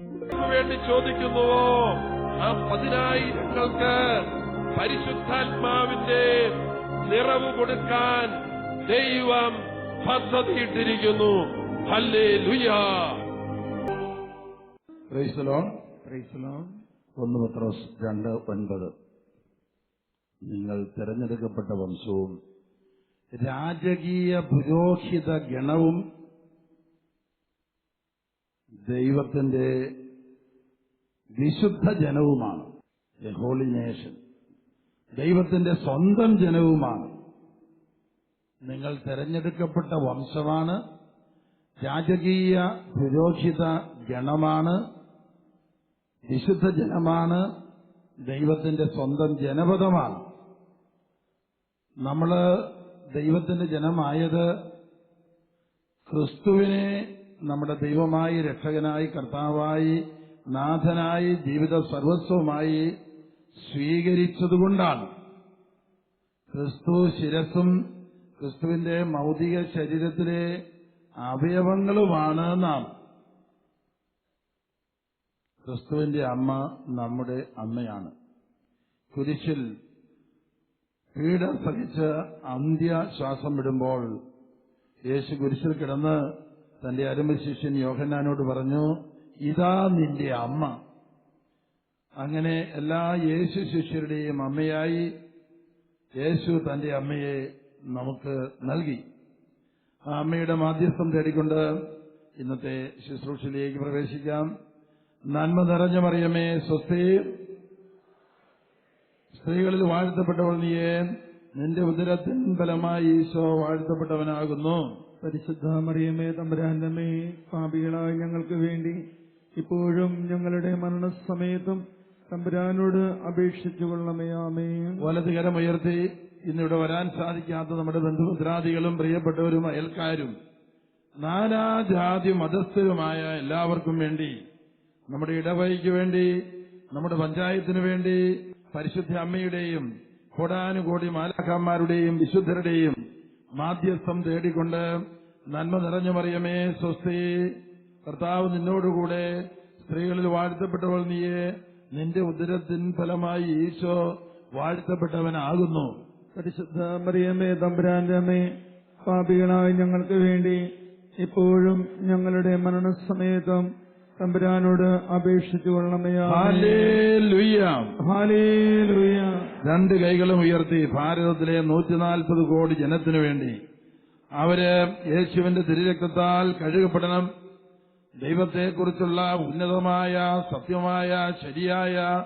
വേണ്ടി ചോദിക്കുന്നുവോ ആ പതിനായിരങ്ങൾക്ക് പരിശുദ്ധാത്മാവിന്റെ നിറവ് കൊടുക്കാൻ ദൈവം പദ്ധതിയിട്ടിരിക്കുന്നു. ഒന്ന് പത്രോസ് രണ്ട് ഒൻപത്. നിങ്ങൾ തിരഞ്ഞെടുക്കപ്പെട്ട വംശവും രാജകീയ പുരോഹിത ഗണവും ദൈവത്തിന്റെ വിശുദ്ധ ജനവുമാണ്. ഹോളി നേഷൻ ദൈവത്തിന്റെ സ്വന്തം ജനവുമാണ്. നിങ്ങൾ തെരഞ്ഞെടുക്കപ്പെട്ട വംശമാണ്. രാജകീയ പുരോഹിത ഗണമാണ്. വിശുദ്ധ ജനമാണ്. ദൈവത്തിന്റെ സ്വന്തം ജനപദമാണ്. നമ്മൾ ദൈവത്തിന്റെ ജനമായത് ക്രിസ്തുവിനെ നമ്മുടെ ദൈവമായി രക്ഷകനായി കർത്താവായി നാഥനായി ജീവിത സർവസ്വമായി സ്വീകരിച്ചതുകൊണ്ടാണ് ക്രിസ്തു ശിരസും ക്രിസ്തുവിന്റെ മൗതിക ശരീരത്തിലെ അവയവങ്ങളുമാണ് നാം. ക്രിസ്തുവിന്റെ അമ്മ നമ്മുടെ അമ്മയാണ്. കുരിശിൽ പീഡ സഹിച്ച് അന്ത്യശ്വാസം വിടുമ്പോൾ യേശു കുരിശിൽ കിടന്ന് തന്റെ അരുമ ശിഷ്യൻ യോഹന്നാനോട് പറഞ്ഞു ഇതാ നിന്റെ അമ്മ. അങ്ങനെ എല്ലാ യേശു ശിഷ്യരുടെയും അമ്മയായി യേശു തന്റെ അമ്മയെ നമുക്ക് നൽകി. ആ അമ്മയുടെ മാധ്യസ്ഥം തേടിക്കൊണ്ട് ഇന്നത്തെ ശുശ്രൂഷയിലേക്ക് പ്രവേശിക്കാം. നന്മ നിറഞ്ഞ മറിയമേ സ്വസ്തി. സ്ത്രീകളിൽ വാഴ്ത്തപ്പെട്ടവൾ നീയേ നിന്റെ ഉദരത്തിൻ ഫലമായി ഈശോ വാഴ്ത്തപ്പെട്ടവനാകുന്നു. പരിശുദ്ധ മറിയമേ തമ്പുരാന്റമേ പാപികളായ ഞങ്ങൾക്ക് വേണ്ടി ഇപ്പോഴും ഞങ്ങളുടെ മരണസമയത്തും തമ്പുരാനോട് അപേക്ഷിച്ചു കൊള്ളമേ ആമേ വലതുകരമുയർത്തി ഇന്നിവിടെ വരാൻ സാധിക്കാത്ത നമ്മുടെ ബന്ധുമിത്രാദികളും പ്രിയപ്പെട്ടവരും അയൽക്കാരും നാനാജാതി മതസ്ഥരുമായ എല്ലാവർക്കും വേണ്ടി നമ്മുടെ ഇടവഴിക്ക് വേണ്ടി നമ്മുടെ പഞ്ചായത്തിനു വേണ്ടി പരിശുദ്ധ അമ്മയുടെയും കോടാനുകോടി മാലാഖാന്മാരുടെയും വിശുദ്ധരുടെയും മാധ്യസ്ഥം തേടിക്കൊണ്ട് നന്മ നിറഞ്ഞു മറിയമേ സ്വസ്തി കർത്താവ് നിന്നോടുകൂടെ സ്ത്രീകളിൽ വാഴ്ത്തപ്പെട്ടവൾ നീയെ നിന്റെ ഉദരത്തിൻ ഫലമായി ഈശോ വാഴ്ത്തപ്പെട്ടവനാകുന്നു. പരിശുദ്ധ മറിയമേ തമ്പുരാന്റമ്മേ പാപികളായി ഞങ്ങൾക്ക് വേണ്ടി ഇപ്പോഴും ഞങ്ങളുടെ മരണസമയത്തും തമ്പുരാനോട് അപേക്ഷിച്ചു ഹാലേ ലുയ്യാം ഹാലേ ഹാലേലൂയ. രണ്ട് കൈകളും ഉയർത്തി ഭാരതത്തിലെ നൂറ്റിനാൽപ്പത് കോടി ജനത്തിനു വേണ്ടി അവർ യേശുവിന്റെ തിരുരക്തത്താൽ കഴുകപ്പെടണം. ദൈവത്തെക്കുറിച്ചുള്ള ഉന്നതമായ സത്യമായ ശരിയായ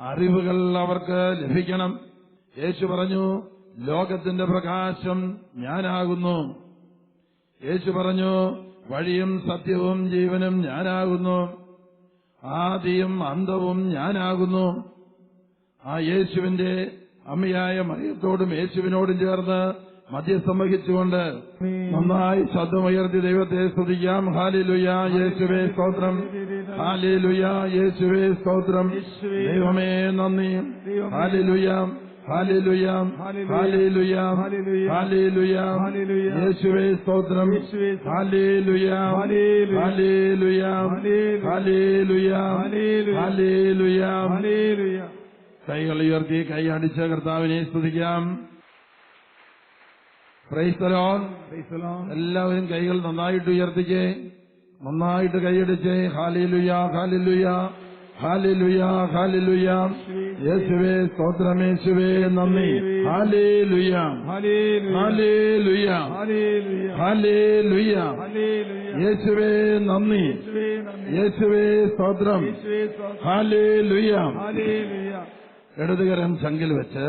അറിവുകൾ അവർക്ക് ലഭിക്കണം. യേശു പറഞ്ഞു ലോകത്തിന്റെ പ്രകാശം ഞാനാകുന്നു. യേശു പറഞ്ഞു വഴിയും സത്യവും ജീവനും ഞാനാകുന്നു. ആദിയും അന്തവും ഞാനാകുന്നു. ആ യേശുവിന്റെ അമ്മയായ മറിയത്തോടും യേശുവിനോടും ചേർന്ന് മധ്യസ്ഥം വഹിച്ചുകൊണ്ട് നന്നായി ശബ്ദമുയർത്തി ദൈവത്തെ സ്തുതിക്കാം. ഹാലിലുയാ യേശുവേ സ്തോത്രം. ഹാലിലുയാ യേശുവേ സ്തോത്രം. ദൈവമേ നന്ദി. ഹാലിലുയാം ഹാലിലുയാം ഹാലിലുയാം ഹാലിലുയാം യേശുവേ സ്തോത്രം. ഹാലിലുയാം ഹാലിലുയാം ഹാലിലുയാം ഹാലിലുയാം ഹാലേലൂയ കൈകൾ ഉയർത്തി കൈ അടിച്ച് കർത്താവിനെ സ്തുതിക്കാം. പ്രൈസ്തലോൺ എല്ലാവരും കൈകൾ നന്നായിട്ട് ഉയർത്തിച്ച് നന്നായിട്ട് കൈയടിച്ച്. ഹാലിലുയ ഹാലിലുയ ഹാലിലുയ ഹാലിലുയ യേശുവേ സ്തോത്രമേശുവേ നന്ദി. ഹാലേലുയ ഹാലേലൂയ ഹാലേലുയ യേശുവേ നന്ദി. യേശുവേ സ്തോത്രം. ഹാലേലൂയ ഇടതുകരം ചങ്കിൽ വെച്ച്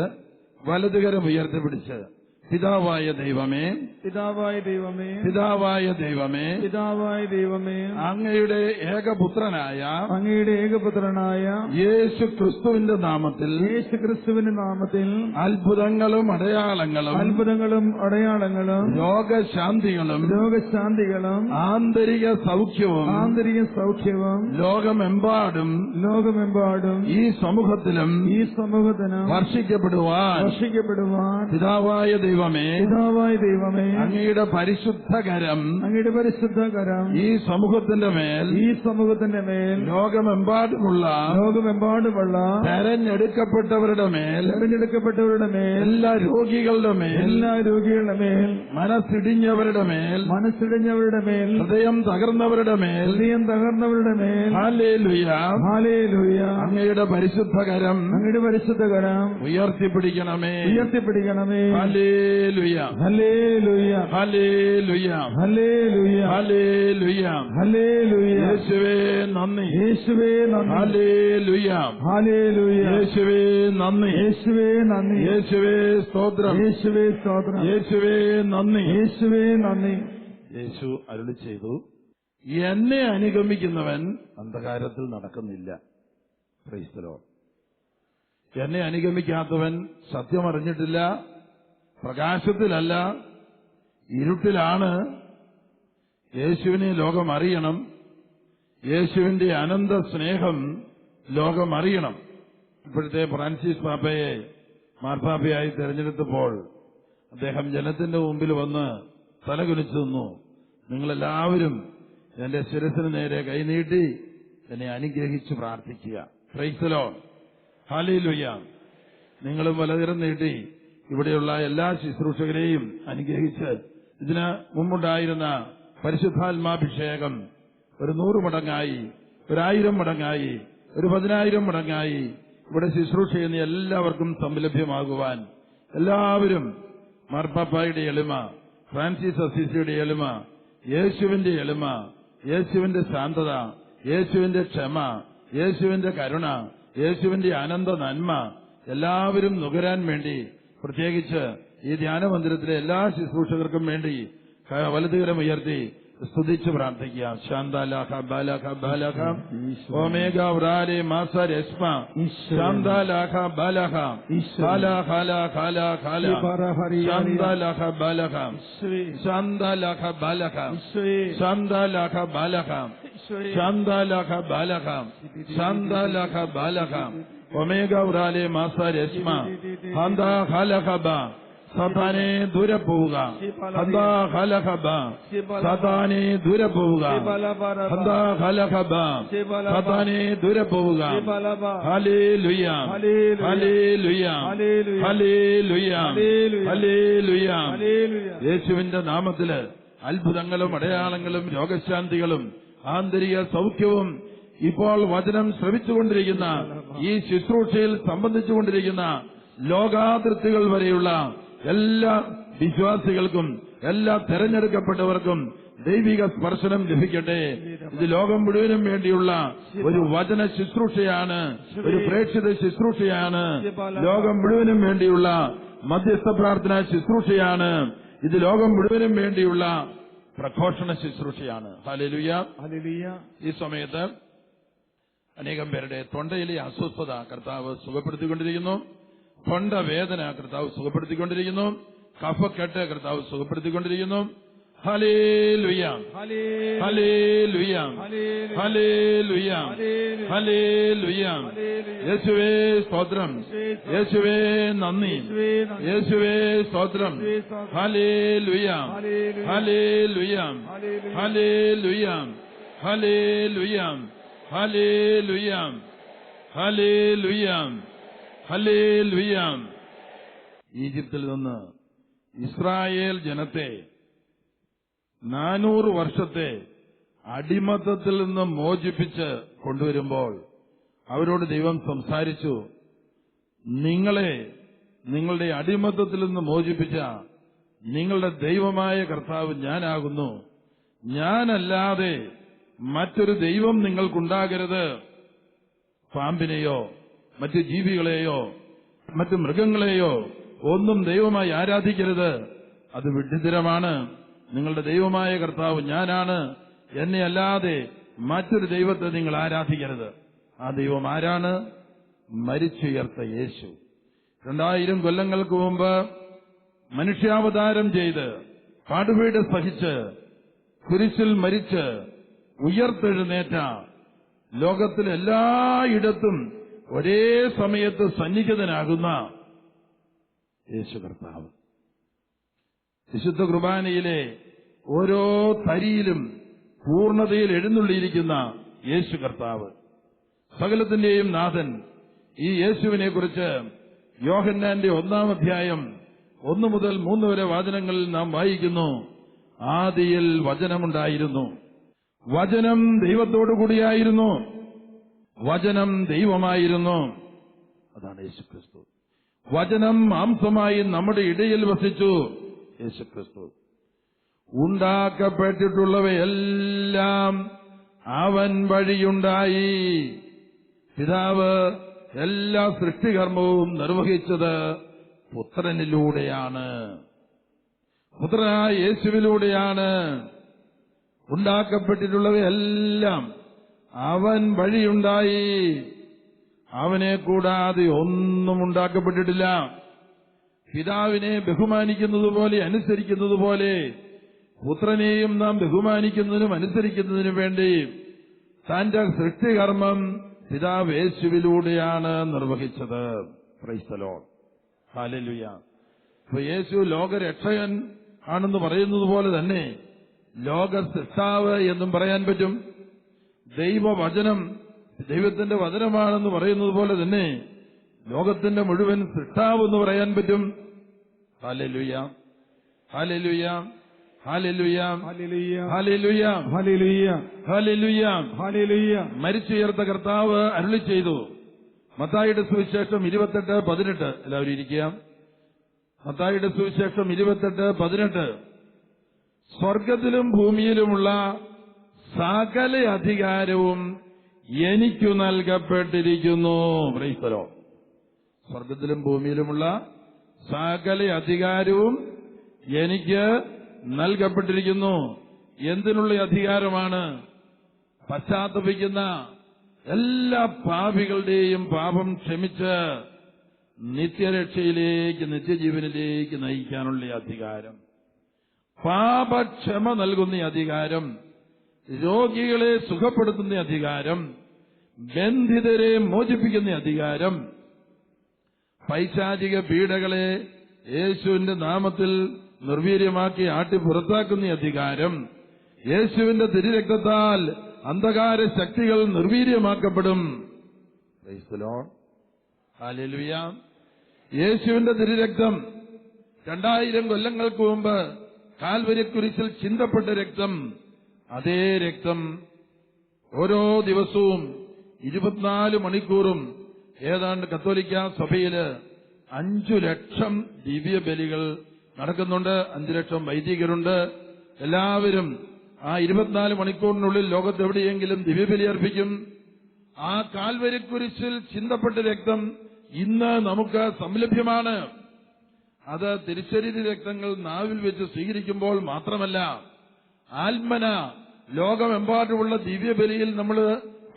വലതുകരം ഉയർത്തിപ്പിടിച്ച് പിതാവായ ദൈവമേ പിതാവായ ദൈവമേ പിതാവായ ദൈവമേ പിതാവായ ദൈവമേ അങ്ങയുടെ ഏകപുത്രനായ അങ്ങയുടെ ഏകപുത്രനായ യേശു ക്രിസ്തുവിന്റെ നാമത്തിൽ യേശു ക്രിസ്തുവിന്റെ നാമത്തിൽ അത്ഭുതങ്ങളും അടയാളങ്ങളും അത്ഭുതങ്ങളും അടയാളങ്ങളും രോഗശാന്തികളും രോഗശാന്തികളും ആന്തരിക സൗഖ്യവും ആന്തരിക സൗഖ്യവും ലോകമെമ്പാടും ലോകമെമ്പാടും ഈ സമൂഹത്തിലും ഈ സമൂഹത്തിനും വർഷിക്കപ്പെടുവാൻ വർഷിക്കപ്പെടുവാൻ പിതാവായ ദൈവമേ പിതാവായ ദൈവമേ അങ്ങയുടെ പരിശുദ്ധ പരിശുദ്ധകരം അങ്ങയുടെ പരിശുദ്ധ കരം ഈ സമൂഹത്തിന്റെ മേൽ ഈ സമൂഹത്തിന്റെ മേൽ ലോകമെമ്പാടുമുള്ള ലോകമെമ്പാടുമുള്ള തെരഞ്ഞെടുക്കപ്പെട്ടവരുടെ മേൽ തെരഞ്ഞെടുക്കപ്പെട്ടവരുടെ മേൽ എല്ലാ രോഗികളുടെ മേൽ എല്ലാ രോഗികളുടെ മേൽ മനസ്സിടിഞ്ഞവരുടെ മേൽ മനസ്സിടിഞ്ഞവരുടെ മേൽ ഹൃദയം തകർന്നവരുടെ മേൽ ഹൃദയം തകർന്നവരുടെ മേൽ ഹാലേലുയ ഹാലേലൂയ അങ്ങയുടെ പരിശുദ്ധ പരിശുദ്ധകരം അങ്ങയുടെ പരിശുദ്ധ കരം ഉയർത്തിപ്പിടിക്കണമേ. ഉയർത്തിപ്പിടിക്കണമേ ഹലേലുയ ഹല്ലേലൂയ Hallelujah. ഹല്ലേലൂയ Hallelujah. ഹല്ലേലൂയ യേശുവേ നന്ദി. യേശുവേ നന്ദി. Hallelujah. Hallelujah. യേശുവേ നന്ദി. യേശുവേ നന്ദി. യേശുവേ സ്തോത്രം. യേശുവേ സ്തോത്രം. യേശുവേ നന്ദി. യേശുവേ നന്ദി. യേശു അരുളി ചെയ്തു. എന്നെ അനുഗമിക്കുന്നവൻ അന്ധകാരത്തിൽ നടക്കുന്നില്ല. ക്രൈസ്തലോ എന്നെ അനുഗമിക്കാത്തവൻ സത്യം അറിഞ്ഞിട്ടില്ല. പ്രകാശത്തിലല്ല ഇരുട്ടിലാണ്. യേശുവിനെ ലോകം അറിയണം. യേശുവിന്റെ അനന്ത സ്നേഹം ലോകം അറിയണം. ഇപ്പോഴത്തെ ഫ്രാൻസിസ് പാപ്പയെ മാർപ്പാപ്പയായി തെരഞ്ഞെടുത്തപ്പോൾ അദ്ദേഹം ജനത്തിന്റെ മുമ്പിൽ വന്ന് തലകുനിച്ചു നിന്നു. നിങ്ങളെല്ലാവരും എന്റെ ശിരസിന് നേരെ കൈനീട്ടി എന്നെ അനുഗ്രഹിച്ച് പ്രാർത്ഥിക്കുക. ക്രൈസ്തലോ വയ്യ നിങ്ങളും വലതിരം നീട്ടി. ഇവിടെയുള്ള എല്ലാ ശുശ്രൂഷകരെയും അനുഗ്രഹിച്ച് ഇതിന് മുമ്പുണ്ടായിരുന്ന പരിശുദ്ധാത്മാഭിഷേകം ഒരു നൂറ് മടങ്ങായി ഒരായിരം മടങ്ങായി ഒരു പതിനായിരം മടങ്ങായി ഇവിടെ ശുശ്രൂഷ ചെയ്യുന്ന എല്ലാവർക്കും സംലഭ്യമാകുവാൻ എല്ലാവരും മാർപ്പാപ്പായുടെ എളിമ ഫ്രാൻസിസ് അസീസിയുടെ എളിമ യേശുവിന്റെ എളിമ യേശുവിന്റെ ശാന്തത യേശുവിന്റെ ക്ഷമ യേശുവിന്റെ കരുണ യേശുവിന്റെ ആനന്ദ നന്മ എല്ലാവരും നുകരാൻ വേണ്ടി പ്രത്യേകിച്ച് ഈ ധ്യാനമന്ദിരത്തിലെ എല്ലാ ശുശ്രൂഷകർക്കും വേണ്ടി വലതുകരം ഉയർത്തി സ്തുതിച്ച് പ്രാർത്ഥിക്കാം ശാന്താലാഖ ബാലാഖ ബാലാഖ ഓമേഗ വ്രാലെ മാസ രസ്മ ശാന്താലാഖ ബാലാഖ ഖാല ഖാല ഖാല ഖാല ശാന്താലാഖ ബാലാഖ ശാന്താലാഖ ബാലാഖ ശാന്താലാഖ ബാലക ശാന്താലാഖ ബാലക ശാന്താലാഖ ബാലക ഒമേഗ ഉറാലെ മാസ രശ്മ. ഹന്ത ഖലഖബ സതാനെ ദൂരെ പോവുക. ഹന്ത ഖലഖബ സതാനെ ദൂരെ പോവുക. ഹന്ത ഖലഖബ സതാനെ ദൂരെ പോവുക. ഹല്ലേലൂയ. ഹല്ലേലൂയ. ഹല്ലേലൂയ. ഹല്ലേലൂയ. യേശുവിന്റെ നാമത്തിൽ അത്ഭുതങ്ങളും അടയാളങ്ങളും രോഗശാന്തികളും ആന്തരിക സൗഖ്യവും ഇപ്പോൾ വചനം ശ്രമിച്ചുകൊണ്ടിരിക്കുന്ന ഈ ശുശ്രൂഷയിൽ സംബന്ധിച്ചുകൊണ്ടിരിക്കുന്ന ലോകാതിർത്തികൾ വരെയുള്ള എല്ലാ വിശ്വാസികൾക്കും എല്ലാ തെരഞ്ഞെടുക്കപ്പെട്ടവർക്കും ദൈവിക സ്പർശനം ലഭിക്കട്ടെ. ഇത് ലോകം മുഴുവനും വേണ്ടിയുള്ള ഒരു വചന ശുശ്രൂഷയാണ് ഒരു പ്രേക്ഷിത ശുശ്രൂഷയാണ്. ലോകം മുഴുവനും വേണ്ടിയുള്ള മധ്യസ്ഥ പ്രാർത്ഥന ശുശ്രൂഷയാണ്. ഇത് ലോകം മുഴുവനും വേണ്ടിയുള്ള പ്രഘോഷണ ശുശ്രൂഷയാണ്. ഹാലലുയ ഈ സമയത്ത് അനേകം പേരുടെ തൊണ്ടയിലെ അസ്വസ്ഥത കർത്താവ് സുഖപ്പെടുത്തിക്കൊണ്ടിരിക്കുന്നു തൊണ്ട വേദന കർത്താവ് സുഖപ്പെടുത്തിക്കൊണ്ടിരിക്കുന്നു കഫക്കെട്ട് കർത്താവ് സുഖപ്പെടുത്തിക്കൊണ്ടിരിക്കുന്നു ഹലേ ലുയാം ഹലേ ലുയാം ഹലേ ലുയാം ഹലേ ലുയാം യേശുവേ സ്തോത്രം യേശുവേ നന്ദി യേശുവേ സ്തോത്രം ഹലേ ലുയാം ഹലേ ലുയാം ഹലേ ലുയാം ഹലേ ലുയ Hallelujah. ഹലേ ലുയ ഈജിപ്തിൽ നിന്ന് ഇസ്രായേൽ ജനത്തെ നാനൂറ് വർഷത്തെ അടിമത്തത്തിൽ നിന്ന് മോചിപ്പിച്ച് കൊണ്ടുവരുമ്പോൾ അവരോട് ദൈവം സംസാരിച്ചു നിങ്ങളെ നിങ്ങളുടെ അടിമത്തത്തിൽ നിന്ന് മോചിപ്പിച്ച നിങ്ങളുടെ ദൈവമായ കർത്താവ് ഞാനാകുന്നു. ഞാനല്ലാതെ മറ്റൊരു ദൈവം നിങ്ങൾക്കുണ്ടാകരുത്. പാമ്പിനെയോ മറ്റ് ജീവികളെയോ മറ്റ് മൃഗങ്ങളെയോ ഒന്നും ദൈവമായി ആരാധിക്കരുത്. അത് വിഡ്ഢിതരമാണ്. നിങ്ങളുടെ ദൈവമായ കർത്താവ് ഞാനാണ്. എന്നെ അല്ലാതെ മറ്റൊരു ദൈവത്തെ നിങ്ങൾ ആരാധിക്കരുത്. ആ ദൈവം ആരാണ്? മരിച്ചുയർത്ത യേശു. രണ്ടായിരം കൊല്ലങ്ങൾക്ക് മുമ്പ് മനുഷ്യാവതാരം ചെയ്ത് പാടുവീട് സഹിച്ച് കുരിശിൽ മരിച്ച് ഉയർത്തെഴുന്നേറ്റ. ലോകത്തിൽ എല്ലായിടത്തും ഒരേ സമയത്ത് സന്നിഹിതനാകുന്ന യേശു കർത്താവ്. വിശുദ്ധ കുർബാനയിലെ ഓരോ തരിയിലും പൂർണതയിൽ എഴുന്നള്ളിയിരിക്കുന്ന യേശു കർത്താവ്. സകലത്തിന്റെയും നാഥൻ. ഈ യേശുവിനെ കുറിച്ച് യോഹന്നാന്റെ ഒന്നാം അധ്യായം ഒന്നു മുതൽ മൂന്ന് വരെ വാചനങ്ങളിൽ നാം വായിക്കുന്നു. ആദിയിൽ വചനമുണ്ടായിരുന്നു. വചനം ദൈവത്തോടു കൂടിയായിരുന്നു വചനം ദൈവമായിരുന്നു. അതാണ് യേശുക്രിസ്തു. വചനം മാംസമായി നമ്മുടെ ഇടയിൽ വസിച്ചു യേശുക്രിസ്തു. ഉണ്ടാക്കപ്പെട്ടിട്ടുള്ളവയെല്ലാം അവൻ വഴിയുണ്ടായി. പിതാവ് എല്ലാ സൃഷ്ടികർമ്മവും നിർവഹിച്ചത് പുത്രനിലൂടെയാണ്. പുത്രനായ യേശുവിലൂടെയാണ്. ഉണ്ടാക്കപ്പെട്ടിട്ടുള്ളവയെല്ലാം അവൻ വഴിയുണ്ടായി. അവനെ കൂടാതെ ഒന്നും ഉണ്ടാക്കപ്പെട്ടിട്ടില്ല. പിതാവിനെ ബഹുമാനിക്കുന്നതുപോലെ അനുസരിക്കുന്നതുപോലെ അനുസരിക്കുന്നത് പോലെ പുത്രനെയും നാം ബഹുമാനിക്കുന്നതിനും അനുസരിക്കുന്നതിനും വേണ്ടി തന്റെ സൃഷ്ടികർമ്മം പിതാവ് യേശുവിലൂടെയാണ് നിർവഹിച്ചത്. ക്രൈസ്തലോ ഹാലലുയ യേശു ലോകരക്ഷകൻ ആണെന്ന് പറയുന്നത് പോലെ തന്നെ ലോക സൃഷ്ടാവ് എന്നും പറയാൻ പറ്റും. ദൈവവചനം ദൈവത്തിന്റെ വചനമാണെന്ന് പറയുന്നത് പോലെ തന്നെ ലോകത്തിന്റെ മുഴുവൻ സൃഷ്ടാവ് എന്ന് പറയാൻ പറ്റും. ഹാലലുയാം ഹാലലുയാം മരിച്ചുയർത്ത കർത്താവ് അരുളി ചെയ്തു. മത്തായിയുടെ സുവിശേഷം ഇരുപത്തെട്ട് പതിനെട്ട്. എല്ലാവരും ഇരിക്കുക. മത്തായിയുടെ സുവിശേഷം ഇരുപത്തെട്ട് പതിനെട്ട്. സ്വർഗത്തിലും ഭൂമിയിലുമുള്ള സകല അധികാരവും എനിക്കു നൽകപ്പെട്ടിരിക്കുന്നു. ബ്രൈസ്തലോ സ്വർഗത്തിലും ഭൂമിയിലുമുള്ള സകല അധികാരവും എനിക്ക് നൽകപ്പെട്ടിരിക്കുന്നു. എന്തിനുള്ള അധികാരമാണ്? പശ്ചാത്തപിക്കുന്ന എല്ലാ പാപികളുടെയും പാപം ക്ഷമിച്ച് നിത്യരക്ഷയിലേക്ക് നിത്യജീവനിലേക്ക് നയിക്കാനുള്ള അധികാരം. പാപക്ഷമ നൽകുന്ന അധികാരം രോഗികളെ സുഖപ്പെടുത്തുന്ന അധികാരം ബന്ധിതരെ മോചിപ്പിക്കുന്ന അധികാരം പൈശാചിക പീഡകളെ യേശുവിന്റെ നാമത്തിൽ നിർവീര്യമാക്കി ആട്ടി പുറത്താക്കുന്ന അധികാരം യേശുവിന്റെ തിരുരക്തത്താൽ അന്ധകാര ശക്തികൾ നിർവീര്യമാക്കപ്പെടും. യേശുവിന്റെ തിരുരക്തം രണ്ടായിരം കൊല്ലങ്ങൾക്ക് മുമ്പ് കാൽവരിക്കുരിശിൽ ചിന്തപ്പെട്ട രക്തം അതേ രക്തം ഓരോ ദിവസവും ഇരുപത്തിനാല് മണിക്കൂറും ഏതാണ്ട് കത്തോലിക്ക സഭയിൽ അഞ്ചു ലക്ഷം ദിവ്യബലികൾ നടക്കുന്നുണ്ട് അഞ്ചു ലക്ഷം വൈദികരുണ്ട്. എല്ലാവരും ആ ഇരുപത്തിനാല് മണിക്കൂറിനുള്ളിൽ ലോകത്ത് എവിടെയെങ്കിലും ദിവ്യബലി അർപ്പിക്കും. ആ കാൽവരിക്കുരിശിൽ ചിന്തപ്പെട്ട രക്തം ഇന്ന് നമുക്ക് സംലഭ്യമാണ്. അത് തിരിച്ചരീതി രക്തങ്ങൾ നാവിൽ വെച്ച് സ്വീകരിക്കുമ്പോൾ മാത്രമല്ല ആത്മന ലോകമെമ്പാടുമുള്ള ദിവ്യബലിയിൽ നമ്മൾ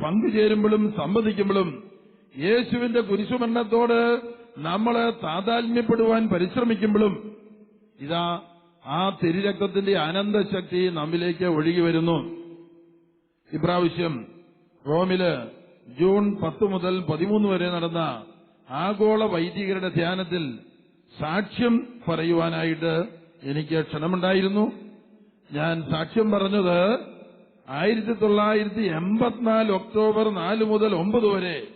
പങ്കുചേരുമ്പോഴും സംവദിക്കുമ്പോഴും യേശുവിന്റെ കുരിശുമരണത്തോട് നമ്മൾ താതാത്മ്യപ്പെടുവാൻ പരിശ്രമിക്കുമ്പോഴും ഇതാ ആ തിരുരക്തത്തിന്റെ അനന്തശക്തി നമ്മിലേക്ക് ഒഴുകി വരുന്നു. ഇപ്രാവശ്യം റോമിൽ ജൂൺ പത്ത് മുതൽ പതിമൂന്ന് വരെ നടന്ന ആഗോള വൈദികരുടെ ധ്യാനത്തിൽ സാക്ഷ്യം പറയുവാനായിട്ട് എനിക്ക് ക്ഷണമുണ്ടായിരുന്നു. ഞാൻ സാക്ഷ്യം പറഞ്ഞത് ആയിരത്തി തൊള്ളായിരത്തി എൺപത്തിനാല് ഒക്ടോബർ നാല് മുതൽ ഒമ്പത് വരെ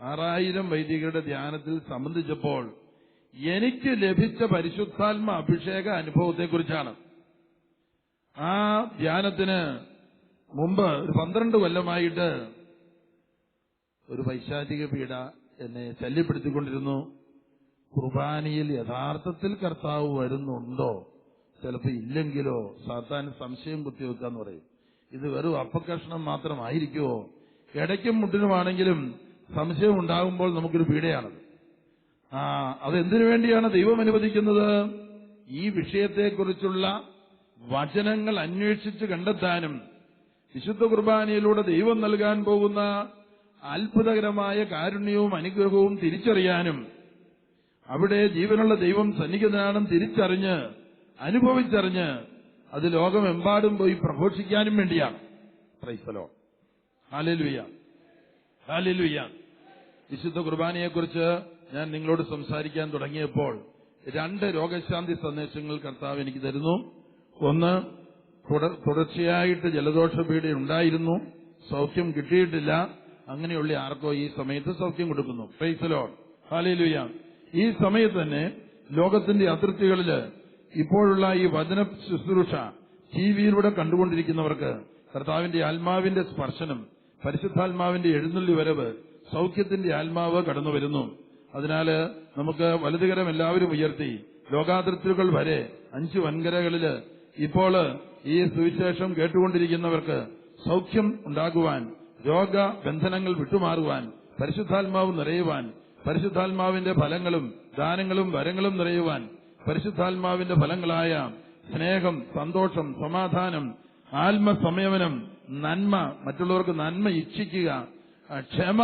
ആറായിരം വൈദികരുടെ ധ്യാനത്തിൽ സംബന്ധിച്ചപ്പോൾ എനിക്ക് ലഭിച്ച പരിശുദ്ധാത്മ അഭിഷേക അനുഭവത്തെക്കുറിച്ചാണ്. ആ ധ്യാനത്തിന് മുമ്പ് ഒരു പന്ത്രണ്ട് കൊല്ലമായിട്ട് ഒരു പൈശാചിക പീഡ എന്നെ ശല്യപ്പെടുത്തിക്കൊണ്ടിരുന്നു. കുർബാനയിൽ യഥാർത്ഥത്തിൽ കർത്താവ് വരുന്നുണ്ടോ? ചിലപ്പോൾ ഇല്ലെങ്കിലോ? സാത്താൻ സംശയം കുത്തിവെക്കാന്ന് പറയും. ഇത് വെറും അപ്പക്കഷ്ണം മാത്രമായിരിക്കുമോ ഇടയ്ക്കും മുട്ടിനുമാണെങ്കിലും സംശയം ഉണ്ടാകുമ്പോൾ നമുക്കൊരു പീഡയാണത്. ആ അതെന്തിനു വേണ്ടിയാണ് ദൈവം അനുവദിക്കുന്നത്? ഈ വിഷയത്തെക്കുറിച്ചുള്ള വചനങ്ങൾ അന്വേഷിച്ച് കണ്ടെത്താനും വിശുദ്ധ കുർബാനയിലൂടെ ദൈവം നൽകാൻ പോകുന്ന അത്ഭുതകരമായ കാരുണ്യവും അനുഗ്രഹവും തിരിച്ചറിയാനും അവിടെ ജീവനുള്ള ദൈവം സന്നിഹിതനാണെന്ന് തിരിച്ചറിഞ്ഞ് അനുഭവിച്ചറിഞ്ഞ് അത് ലോകമെമ്പാടും പോയി പ്രഘോഷിക്കാനും വേണ്ടിയാണ് ക്രൈസ്തലോ ഹാലലുയ്യ ഹാലലുയ്യ വിശുദ്ധ കുർബാനയെക്കുറിച്ച് ഞാൻ നിങ്ങളോട് സംസാരിക്കാൻ തുടങ്ങിയപ്പോൾ രണ്ട് രോഗശാന്തി സന്ദേശങ്ങൾ കർത്താവ് എനിക്ക് തരുന്നു. ഒന്ന് തുടർച്ചയായിട്ട് ജലദോഷ പീഡി ഉണ്ടായിരുന്നു. സൗഖ്യം കിട്ടിയിട്ടില്ല. അങ്ങനെയുള്ള ആർക്കോ ഈ സമയത്ത് സൗഖ്യം കൊടുക്കുന്നു. പ്രൈസലോ ഹാലേലുയ ഈ സമയത്ത് തന്നെ ലോകത്തിന്റെ അതിർത്തികളിൽ ഇപ്പോഴുള്ള ഈ വചന ശുശ്രൂഷ ടി വിയിലൂടെ കണ്ടുകൊണ്ടിരിക്കുന്നവർക്ക് കർത്താവിന്റെ ആത്മാവിന്റെ സ്പർശനം പരിശുദ്ധാത്മാവിന്റെ എഴുന്നള്ളി വരവ് സൗഖ്യത്തിന്റെ ആത്മാവ് കടന്നു വരുന്നു. അതിനാൽ നമുക്ക് വലതുകരം എല്ലാവരും ഉയർത്തി ലോകാതിർത്തികൾ വരെ അഞ്ച് വൻകരകളിൽ ഇപ്പോൾ ഈ സുവിശേഷം കേട്ടുകൊണ്ടിരിക്കുന്നവർക്ക് സൗഖ്യം ഉണ്ടാകുവാൻ രോഗബന്ധനങ്ങൾ വിട്ടുമാറുവാൻ പരിശുദ്ധാത്മാവ് നിറയുവാൻ പരിശുദ്ധാത്മാവിന്റെ ഫലങ്ങളും ദാനങ്ങളും വരങ്ങളും നിറയുവാൻ പരിശുദ്ധാത്മാവിന്റെ ഫലങ്ങളായ സ്നേഹം സന്തോഷം സമാധാനം ആത്മസംയമനം നന്മ മറ്റുള്ളവർക്ക് നന്മ ഇച്ഛിക്കുക ക്ഷമ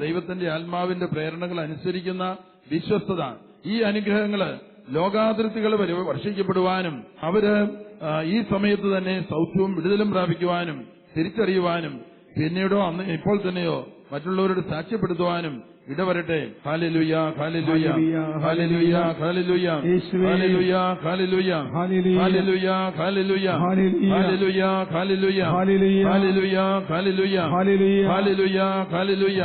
ദൈവത്തിന്റെ ആത്മാവിന്റെ പ്രേരണകൾ അനുസരിക്കുന്ന വിശ്വസ്തത ഈ അനുഗ്രഹങ്ങൾ ലോകാതിർത്തികൾ വർഷിക്കപ്പെടുവാനും അവർ ഈ സമയത്ത് തന്നെ സൗഖ്യവും വിടുതലും പ്രാപിക്കുവാനും തിരിച്ചറിയുവാനും പിന്നീടോ അന്ന് ഇപ്പോൾ തന്നെയോ മറ്റുള്ളവരോട് സാക്ഷ്യപ്പെടുത്തുവാനും ഇടവരട്ടെ ഹാലലുയ ഹാലലുയ ഹാലലുയ ഹാലലുയ. ഹാലലുയ ഹാലലുയ. ഹാലലുയ ഹാലലുയ. ഹാലലുയ ഹാലലുയ. ഹാലലുയ ഹാലലുയ. ഹാലലുയ ഹാലലുയ ഹല്ലേലൂയ.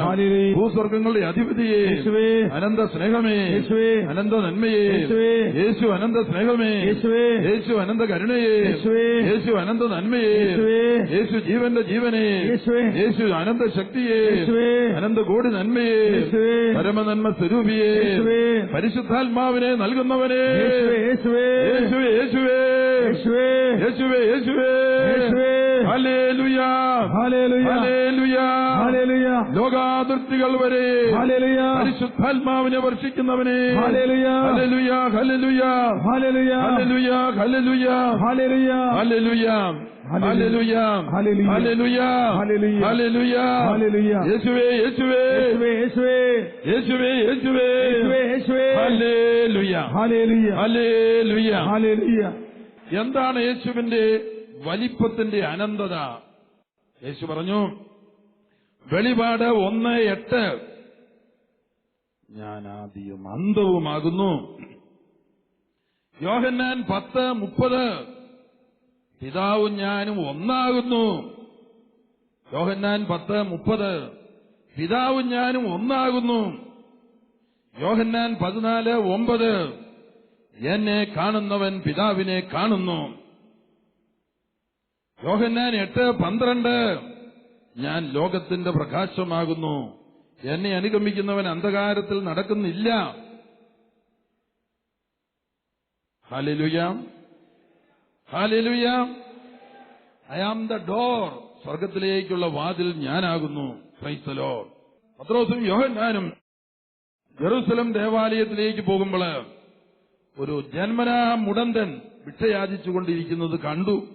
ഭൂസ്വർഗങ്ങളുടെ അധിപതിയെ യേശുവേ. അനന്ത സ്നേഹമേ യേശുവേ. അനന്ത നന്മയേ യേശുവേ. യേശു അനന്ത സ്നേഹമേ യേശുവേ. യേശു അനന്ത കരുണയേ യേശുവേ. യേശു അനന്ത നന്മയേ യേശുവേ. യേശു ജീവന്റെ ജീവനേ യേശുവേ. യേശു അനന്ത ശക്തിയേ യേശുവേ. അനന്ത കോടി നന്മയെ. പരമനന്മ സ്വരൂപിയെ. പരിശുദ്ധാത്മാവിനെ നൽകുന്നവനെ. യേശുവേ. യേശുവേ. യേശുവേ യേശുവേ. യേശുവേ. ലോകാതിർത്തികൾ വരെ പരിശുദ്ധാത്മാവിനെ വർഷിക്കുന്നവനെ യേശുവേ യേശുവേ യേശുവേ യേശുവേ യേശുവേ യേശുവേ എന്താണ് യേശുവിന്റെ വലിപ്പത്തിന്റെ അനന്തത. യേശു പറഞ്ഞു വെളിപാട് ഒന്ന് എട്ട്. ഞാൻ ആദ്യം അന്തവുമാകുന്നു. യോഹന്നാൻ പത്ത് മുപ്പത്. പിതാവും ഞാനും ഒന്നാകുന്നു. യോഹന്നാൻ പത്ത് മുപ്പത്. പിതാവും ഞാനും ഒന്നാകുന്നു. യോഹന്നാൻ പതിനാല് ഒമ്പത്. എന്നെ കാണുന്നവൻ പിതാവിനെ കാണുന്നു. യോഹന്നാൻ എട്ട് പന്ത്രണ്ട്. ഞാൻ ലോകത്തിന്റെ പ്രകാശമാകുന്നു. എന്നെ അനുഗമിക്കുന്നവൻ അന്ധകാരത്തിൽ നടക്കുന്നില്ല. Hallelujah hallelujah I am the door സ്വർഗത്തിലേക്കുള്ള വാതിൽ ഞാനാകുന്നു. ക്രൈസ്തലോ പത്രോസും യോഹന്നാനും ജെറൂസലം ദേവാലയത്തിലേക്ക് പോകുമ്പോൾ ഒരു ജന്മനാ മുടന്തൻ ഭിക്ഷയാചിച്ചുകൊണ്ടിരിക്കുന്നത് കണ്ടു.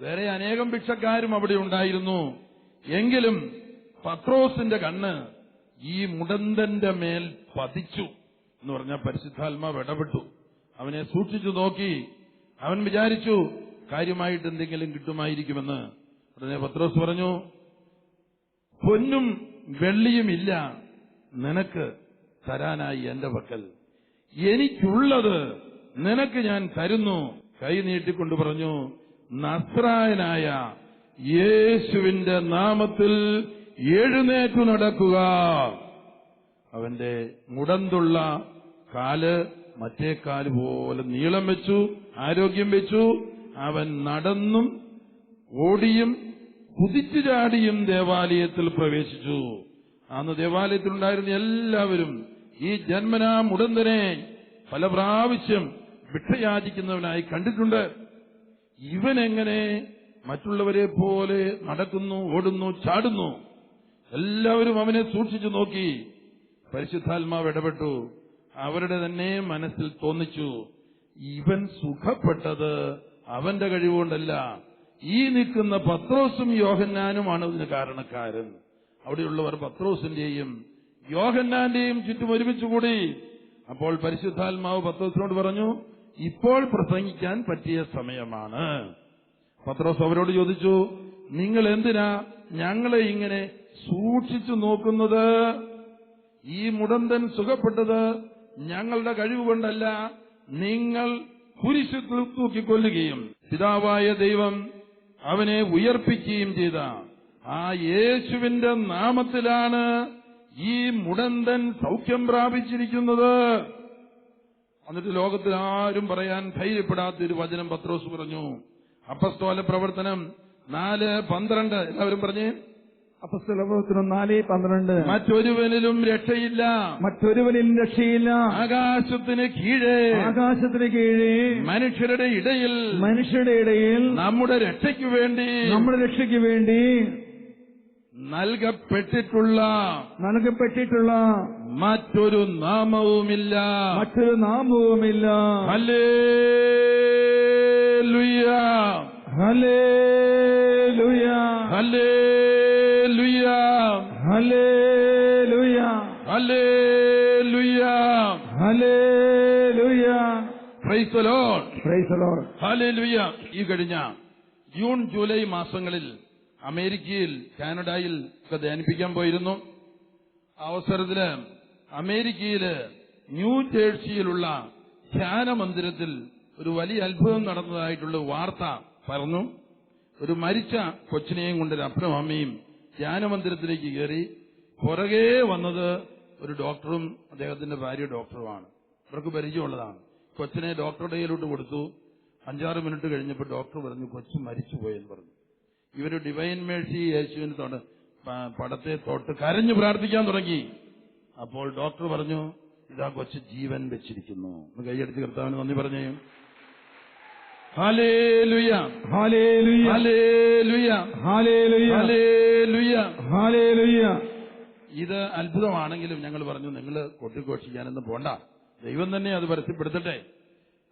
വേറെ അനേകം ഭിക്ഷക്കാരും അവിടെ ഉണ്ടായിരുന്നു. എങ്കിലും പത്രോസിന്റെ കണ്ണ് ഈ മുടന്തന്റെ മേൽ പതിച്ചു എന്ന് പറഞ്ഞ പരിശുദ്ധാത്മാവ് ഇടപെട്ടു. അവനെ സൂക്ഷിച്ചു നോക്കി. അവൻ വിചാരിച്ചു കാര്യമായിട്ട് എന്തെങ്കിലും കിട്ടുമായിരിക്കുമെന്ന്. ഉടനെ പത്രോസ് പറഞ്ഞു പൊന്നും വെള്ളിയുമില്ല നിനക്ക് തരാനായി എന്റെ പക്കൽ. എനിക്കുള്ളത് നിനക്ക് ഞാൻ തരുന്നു. കൈ നീട്ടിക്കൊണ്ട് പറഞ്ഞു നസ്രായനായ യേശുവിന്റെ നാമത്തിൽ എഴുന്നേറ്റു നടക്കുക. അവന്റെ മുടന്തുള്ള കാൽ മറ്റേ കാൽ പോലെ നീളം വെച്ചു ആരോഗ്യം വെച്ചു. അവൻ നടന്നും ഓടിയും കുതിച്ചു ചാടിയും ദേവാലയത്തിൽ പ്രവേശിച്ചു. അന്ന് ദേവാലയത്തിലുണ്ടായിരുന്ന എല്ലാവരും ഈ ജന്മനാ മുടന്തനെ പല പ്രാവശ്യം ഭിക്ഷയാചിക്കുന്നവനായി കണ്ടിട്ടുണ്ട്. ഇവൻ എങ്ങനെ മറ്റുള്ളവരെ പോലെ നടക്കുന്നു ഓടുന്നു ചാടുന്നു? എല്ലാവരും അവനെ സൂക്ഷിച്ചു നോക്കി. പരിശുദ്ധാത്മാവ് ഇടപെട്ടു. അവരുടെ തന്നെ മനസ്സിൽ തോന്നിച്ചു ഇവൻ സുഖപ്പെട്ടത് അവന്റെ കഴിവുകൊണ്ടല്ല. ഈ നിൽക്കുന്ന പത്രോസും യോഹന്നാനുമാണ് ഇതിന് കാരണക്കാരൻ. അവിടെയുള്ളവർ പത്രോസിന്റെയും യോഹന്നാന്റെയും ചുറ്റും ഒരുമിച്ചുകൂടി. അപ്പോൾ പരിശുദ്ധാത്മാവ് പത്രോസിനോട് പറഞ്ഞു ഇപ്പോൾ പ്രസംഗിക്കാൻ പറ്റിയ സമയമാണ്. പത്രോസ് അവരോട് ചോദിച്ചു നിങ്ങൾ എന്തിനാ ഞങ്ങളെ ഇങ്ങനെ സൂക്ഷിച്ചു നോക്കുന്നത്? ഈ മുടന്തൻ സുഖപ്പെട്ടത് ഞങ്ങളുടെ കഴിവ് കൊണ്ടല്ല നിങ്ങൾ കുരിശു തൂക്കിക്കൊല്ലുകയും പിതാവായ ദൈവം അവനെ ഉയർപ്പിക്കുകയും ചെയ്ത. ആ യേശുവിന്റെ നാമത്തിലാണ് ഈ മുടന്തൻ സൗഖ്യം പ്രാപിച്ചിരിക്കുന്നത്. എന്നിട്ട് ലോകത്തിൽ ആരും പറയാൻ ധൈര്യപ്പെടാത്ത ഒരു വചനം പത്രോസ് പറഞ്ഞു. അപ്പസ്തോല പ്രവർത്തനം നാല് പന്ത്രണ്ട്. എല്ലാവരും പറഞ്ഞേ? അപ്പസ്തലപ്രവർത്തനം നാല് പന്ത്രണ്ട്. മറ്റൊരുവനിലും രക്ഷയില്ല. മറ്റൊരുവനിലും രക്ഷയില്ല. ആകാശത്തിന് കീഴേ. ആകാശത്തിന് കീഴേ. മനുഷ്യരുടെ ഇടയിൽ. മനുഷ്യരുടെ ഇടയിൽ. നമ്മുടെ രക്ഷയ്ക്ക് വേണ്ടി. നമ്മുടെ രക്ഷയ്ക്ക് വേണ്ടി. നൽകപ്പെട്ടിട്ടുള്ള നൽകപ്പെട്ടിട്ടുള്ള മറ്റൊരു നാമവുമില്ല. മറ്റൊരു നാമവുമില്ല. ഹലേ ലുയ ഹലേ ലുയ ഹലേ ലുയ ഹലേ ലുയ ഹലേ ലുയ ഹലേ ലുയ പ്രൈസ് ഈ കഴിഞ്ഞ ജൂൺ ജൂലൈ മാസങ്ങളിൽ അമേരിക്കയിൽ കാനഡയിൽ ഒക്കെ ധ്യാനിപ്പിക്കാൻ പോയിരുന്നു. ആ അവസരത്തിൽ അമേരിക്കയിൽ ന്യൂ ജേഴ്സിയിലുള്ള ധ്യാന മന്ദിരത്തിൽ ഒരു വലിയ അത്ഭുതം നടന്നതായിട്ടുള്ള വാർത്ത പറഞ്ഞു ഒരു മരിച്ച കൊച്ചിനെയും കൊണ്ട് ഒരു അപ്പനും ധ്യാന മന്ദിരത്തിലേക്ക് കയറി. പുറകെ വന്നത് ഒരു ഡോക്ടറും അദ്ദേഹത്തിന്റെ ഭാര്യ ഡോക്ടറുമാണ്. ഇവർക്ക് പരിചയമുള്ളതാണ്. കൊച്ചിനെ ഡോക്ടറുടെ കയ്യിലോട്ട് കൊടുത്തു. അഞ്ചാറ് മിനിറ്റ് കഴിഞ്ഞപ്പോൾ ഡോക്ടർ പറഞ്ഞു കൊച്ചു മരിച്ചുപോയെന്ന് പറഞ്ഞു. ഇവർ ഡിവൈൻ മേഴ്സി യേശുവിന് തൊട്ട് പടത്തെ തൊട്ട് കരഞ്ഞു പ്രാർത്ഥിക്കാൻ തുടങ്ങി. അപ്പോൾ ഡോക്ടർ പറഞ്ഞു ഇതാ കൊച്ച് ജീവൻ വെച്ചിരിക്കുന്നു. ഒന്ന് കൈയടിച്ച് കർത്താവിന് നന്ദി പറഞ്ഞേ. ഇത് അത്ഭുതമാണെങ്കിലും ഞങ്ങൾ പറഞ്ഞു നിങ്ങൾ കൊട്ടിഘോഷിക്കാനൊന്നും പോണ്ട. ദൈവം തന്നെ അത് പരസ്യപ്പെടുത്തട്ടെ.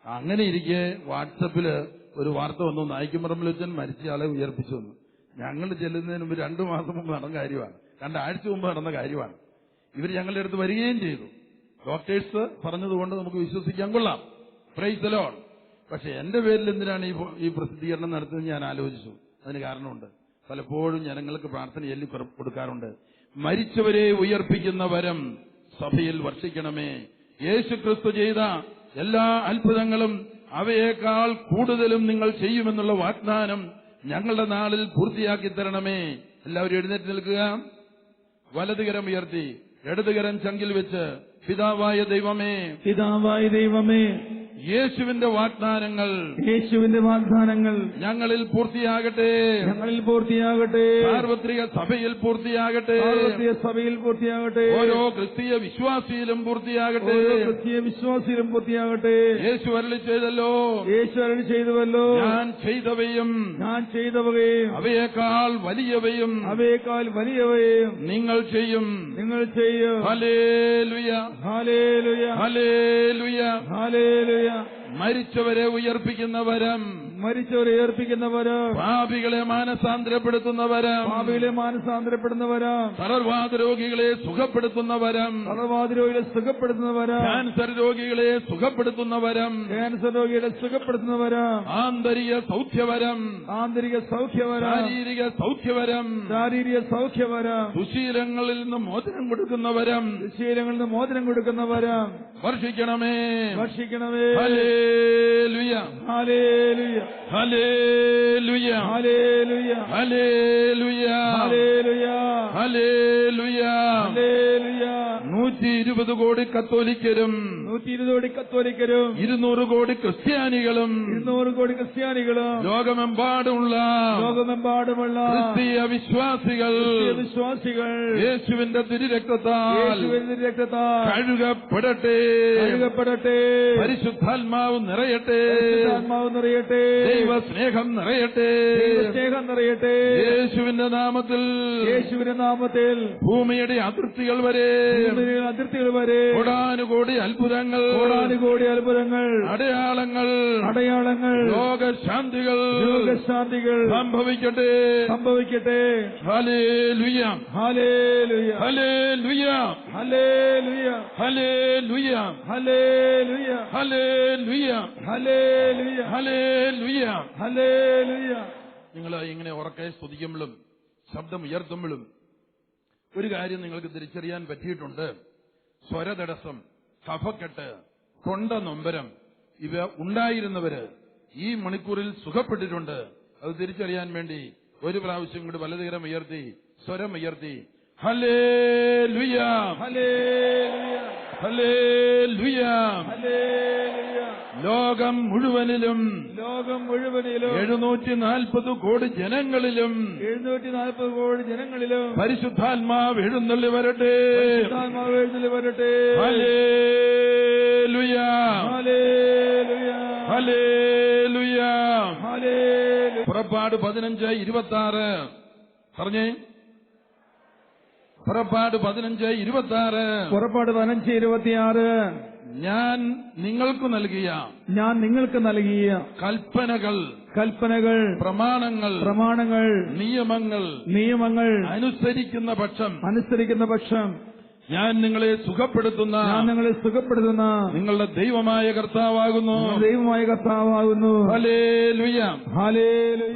അങ്ങനെ ഇരിക്കെ വാട്സപ്പിൽ ഒരു വാർത്ത വന്നു. നായിക്കുമ്പറമ്പിലച്ചൻ മരിച്ചയാളെ ഉയർപ്പിച്ചു വന്നു. ഞങ്ങൾ ചെല്ലുന്നതിന് മുമ്പ് രണ്ടു മാസം മുമ്പ് നടന്ന കാര്യമാണ്. രണ്ടാഴ്ച മുമ്പ് നടന്ന കാര്യമാണ്. ഇവർ ഞങ്ങളുടെ അടുത്ത് വരികയും ചെയ്തു. ഡോക്ടേഴ്സ് പറഞ്ഞതുകൊണ്ട് നമുക്ക് വിശ്വസിക്കാൻ കൊള്ളാം. പ്രൈസ് ലോൺ പക്ഷെ എന്റെ പേരിൽ എന്തിനാണ് ഈ പ്രസിദ്ധീകരണം നടത്തുന്നത് ഞാൻ ആലോചിച്ചു. അതിന് കാരണമുണ്ട്. പലപ്പോഴും ജനങ്ങൾക്ക് പ്രാർത്ഥന ചൊല്ലി കൊടു- കൊടുക്കാറുണ്ട്. മരിച്ചവരെ ഉയർപ്പിക്കുന്ന വരം സഭയിൽ വർഷിക്കണമേ. യേശു ക്രിസ്തു ചെയ്ത എല്ലാ അത്ഭുതങ്ങളും അവയേക്കാൾ കൂടുതലും നിങ്ങൾ ചെയ്യുമെന്നുള്ള വാഗ്ദാനം ഞങ്ങളുടെ നാളിൽ പൂർത്തിയാക്കി തരണമേ. എല്ലാവരും എഴുന്നേറ്റ് നിൽക്കുക. വലതുകരം ഉയർത്തി ഇടതുകരം ചങ്കിൽ വെച്ച് പിതാവായ ദൈവമേ. പിതാവായ ദൈവമേ യേശുവിന്റെ വാഗ്ദാനങ്ങൾ യേശുവിന്റെ വാഗ്ദാനങ്ങൾ ഞങ്ങളിൽ പൂർത്തിയാകട്ടെ. ഞങ്ങളിൽ പൂർത്തിയാകട്ടെ. സാർവത്രിക സഭയിൽ പൂർത്തിയാകട്ടെ. സാർവത്രിക സഭയിൽ പൂർത്തിയാകട്ടെ. ഓരോ ക്രിസ്തീയ വിശ്വാസിയിലും പൂർത്തിയാകട്ടെ. ക്രിസ്തീയ വിശ്വാസിയിലും പൂർത്തിയാകട്ടെ. യേശു അരളി ചെയ്തല്ലോ. യേശു അരളി ചെയ്തുവല്ലോ. ഞാൻ ചെയ്തവയും ഞാൻ ചെയ്തവയും അവയേക്കാൾ വലിയവയും അവയേക്കാൾ വലിയവയും നിങ്ങൾ ചെയ്യും. നിങ്ങൾ ചെയ്യും. ഹലേ ലുയ ഹലേ ലുയ ഹലേ ലുയ ഹലേലുയ ഹാലേലുയ മരിച്ചവരെ ഉയർപ്പിക്കുന്ന വരം. മരിച്ചവരെ ഏർപ്പിക്കുന്നവര്. പാപികളെ മാനസാന്തരപ്പെടുത്തുന്ന വരം പാപികളെ മാനസാന്തരപ്പെടുന്നവരാ. സർവാദ രോഗികളെ സുഖപ്പെടുത്തുന്ന തളർവാദ രോഗികളെ സുഖപ്പെടുത്തുന്നവരാ. ക്യാൻസർ രോഗികളെ സുഖപ്പെടുത്തുന്നവരും. ക്യാൻസർ രോഗികളെ സുഖപ്പെടുത്തുന്നവരാ. ആന്തരിക സൗഖ്യവരം. ആന്തരിക സൗഖ്യവരം. ശാരീരിക സൗഖ്യവരം. ശാരീരിക സൗഖ്യവരം. സുശീലങ്ങളിൽ നിന്ന് മോചനം കൊടുക്കുന്നവരം. സുശീലങ്ങളിൽ നിന്ന് മോചനം കൊടുക്കുന്നവരും. വർഷിക്കണമേ. ഭക്ഷിക്കണമേ ഹലേലുയ ഹാലേലുയ ഹലേലുയ ഹാലേലുയ ഹലേലുയ ഹാലേലുയ ഹലേലുയ ഹാലേലുയ നൂറ്റി ഇരുപത് കോടി കത്തോലിക്കരും നൂറ്റി ഇരുപത് കോടി കത്തോലിക്കരും ഇരുന്നൂറ് കോടി ക്രിസ്ത്യാനികളും ഇരുന്നൂറ് കോടി ക്രിസ്ത്യാനികളും ലോകമെമ്പാടുമുള്ള ലോകമെമ്പാടുമുള്ള ക്രിസ്തീയ വിശ്വാസികൾ വിശ്വാസികൾ യേശുവിന്റെ തിരുരക്തത്താൽ രക്തത്താൽ കഴുകപ്പെടട്ടെ. കഴുകപ്പെടട്ടെ. പരിശുദ്ധാത്മാവ് നിറയട്ടെ. ആത്മാവ് നിറയട്ടെ. ദൈവ സ്നേഹം നിറയട്ടെ. സ്നേഹം നിറയട്ടെ. യേശുവിന്റെ നാമത്തിൽ യേശുവിന്റെ നാമത്തിൽ ഭൂമിയുടെ അതിർത്തികൾ വരെ അതിർത്തികൾ വരെ കോടാനുകോടി അത്ഭുതങ്ങൾ കോടാനുകോടി അത്ഭുതങ്ങൾ അടയാളങ്ങൾ അടയാളങ്ങൾ ലോകശാന്തികൾ ലോകശാന്തികൾ സംഭവിക്കട്ടെ. സംഭവിക്കട്ടെ. ഹലേ ലുയ ഹലേ ലുയ ഹലേ ലുയ ഹലേ ലുയ ഹലേ ലുയ ഹലേ ലുയ ഹലേ ലുയ ഹലേ ലുയ ഹലേലുയ ഹലേലുയ നിങ്ങൾ ഇങ്ങനെ ഉറക്കെ സ്തുതിക്കുമ്പോഴും ശബ്ദം ഉയർത്തുമ്പോഴും ഒരു കാര്യം നിങ്ങൾക്ക് തിരിച്ചറിയാൻ പറ്റിയിട്ടുണ്ട്. സ്വരതടസ്സം കഫക്കെട്ട് തൊണ്ട നൊമ്പരം ഇവ ഉണ്ടായിരുന്നവര് ഈ മണിക്കൂറിൽ സുഖപ്പെട്ടിട്ടുണ്ട്. അത് തിരിച്ചറിയാൻ വേണ്ടി ഒരു പ്രാവശ്യം കൂടി വലതുകരം ഉയർത്തി സ്വരം ഉയർത്തി. ഹലേ ലുയാം ഹല്ലേലൂയ. ഹലേ ലുയാം ഹല്ലേലൂയ. ലോകം മുഴുവനിലും ലോകം മുഴുവനിലും എഴുന്നൂറ്റി നാൽപ്പത് കോടി ജനങ്ങളിലും എഴുന്നൂറ്റി നാൽപ്പത് കോടി ജനങ്ങളിലും പരിശുദ്ധാത്മാവ് എഴുന്നള്ളി വരട്ടെ. പരിശുദ്ധാത്മാവ് എഴുന്നള്ളി വരട്ടെ. പുറപ്പാട് പതിനഞ്ച് ഇരുപത്തി ആറ് പറഞ്ഞേ. പുറപ്പാട് പതിനഞ്ച് ഇരുപത്തി ആറ് പുറപ്പാട് പതിനഞ്ച് ഇരുപത്തിയാറ്. ഞാൻ നിങ്ങൾക്ക് നൽകിയ ഞാൻ നിങ്ങൾക്ക് നൽകിയ കൽപ്പനകൾ കൽപ്പനകൾ പ്രമാണങ്ങൾ പ്രമാണങ്ങൾ നിയമങ്ങൾ നിയമങ്ങൾ അനുസരിക്കുന്ന പക്ഷം. അനുസരിക്കുന്ന പക്ഷം. ഞാൻ നിങ്ങളെ സുഖപ്പെടുത്തുന്ന ഞാൻ നിങ്ങളെ സുഖപ്പെടുത്തുന്ന നിങ്ങളുടെ ദൈവമായ കർത്താവാകുന്നു. ദൈവമായ കർത്താവാകുന്നു. ഹല്ലേലൂയാം. ഹല്ലേലൂയ.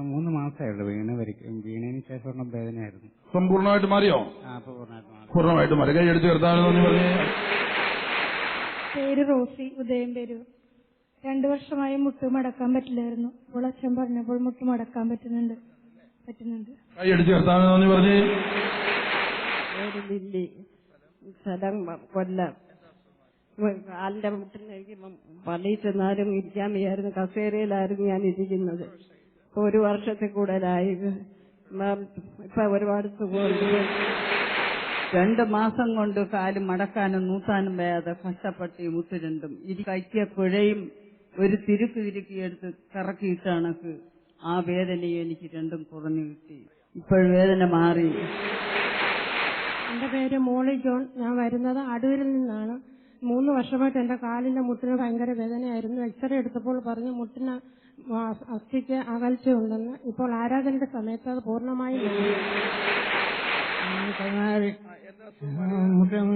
മൂന്ന് മാസമായിരുന്നു വീണ് വരയ്ക്കും വീണതിന് ശേഷം വേദനയായിരുന്നു. സമ്പൂർണമായിട്ട് മാറിയോ? ആ പൂർണമായിട്ട് പൂർണമായിട്ട് മലകൈ കൈ എടുത്ത് കർത്താവെന്ന് പറഞ്ഞു പറഞ്ഞേ. പേര് റോസി ഉദയം പേര്. രണ്ടു വർഷമായി മുട്ട് മടക്കാൻ പറ്റില്ലായിരുന്നു. അപ്പോൾ അച്ഛൻ പറഞ്ഞപ്പോൾ മുട്ട് മടക്കാൻ പറ്റുന്നുണ്ട്. പറ്റുന്നുണ്ട്. കൈ എടുത്തു കർത്താവെന്ന് പറഞ്ഞു പറഞ്ഞേ. പേര് ലില്ലി സ്ഥലം കൊല്ലം. ഉം, കാലിന്റെ കഴിക്കുമ്പം പള്ളിയിൽ ചെന്നാലും ഇരിക്കാൻ വയ്യായിരുന്നു കസേരയിലായിരുന്നു ഞാൻ ഇരിക്കുന്നത്. ഇപ്പൊ ഒരു വർഷത്തിൽ കൂടുതലായി. ഇപ്പൊ ഒരുപാട് സുഖമുണ്ട്. രണ്ട് മാസം കൊണ്ട് കാൽ മടക്കാനും നൂത്താനും വയ്യാതെ കഷ്ടപ്പെട്ട് ഈ മുട്ട് രണ്ടും. ഇരി കൈക്കിയ പുഴയും ഒരു തിരുക്ക് തിരുക്കിയെടുത്ത് കറക്കിയിട്ട കണക്ക് ആ വേദനയെ എനിക്ക് രണ്ടും കുറഞ്ഞു കിട്ടി. ഇപ്പോൾ വേദന മാറി. എന്റെ പേര് മോളി ജോൺ. ഞാൻ വരുന്നത് അടൂരിൽ നിന്നാണ്. മൂന്ന് വർഷമായിട്ട് എന്റെ കാലിന്റെ മുട്ടിന് ഭയങ്കര വേദനയായിരുന്നു. എക്സ്റേ എടുത്തപ്പോൾ പറഞ്ഞു മുട്ടിന് അസ്ഥിക്ക് അകൽച്ചയുണ്ടെന്ന്. ഇപ്പോൾ ആരാധനയുടെ സമയത്ത് അത് പൂർണമായും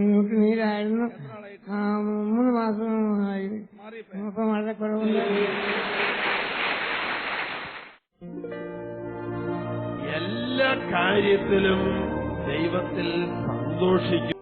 മുട്ടുനീരായിരുന്നു മൂന്ന് മാസമായി ഇപ്പൊ വളരെ കുറവുണ്ട് എല്ലാ കാര്യത്തിലും ദൈവത്തിൽ സന്തോഷിക്കും.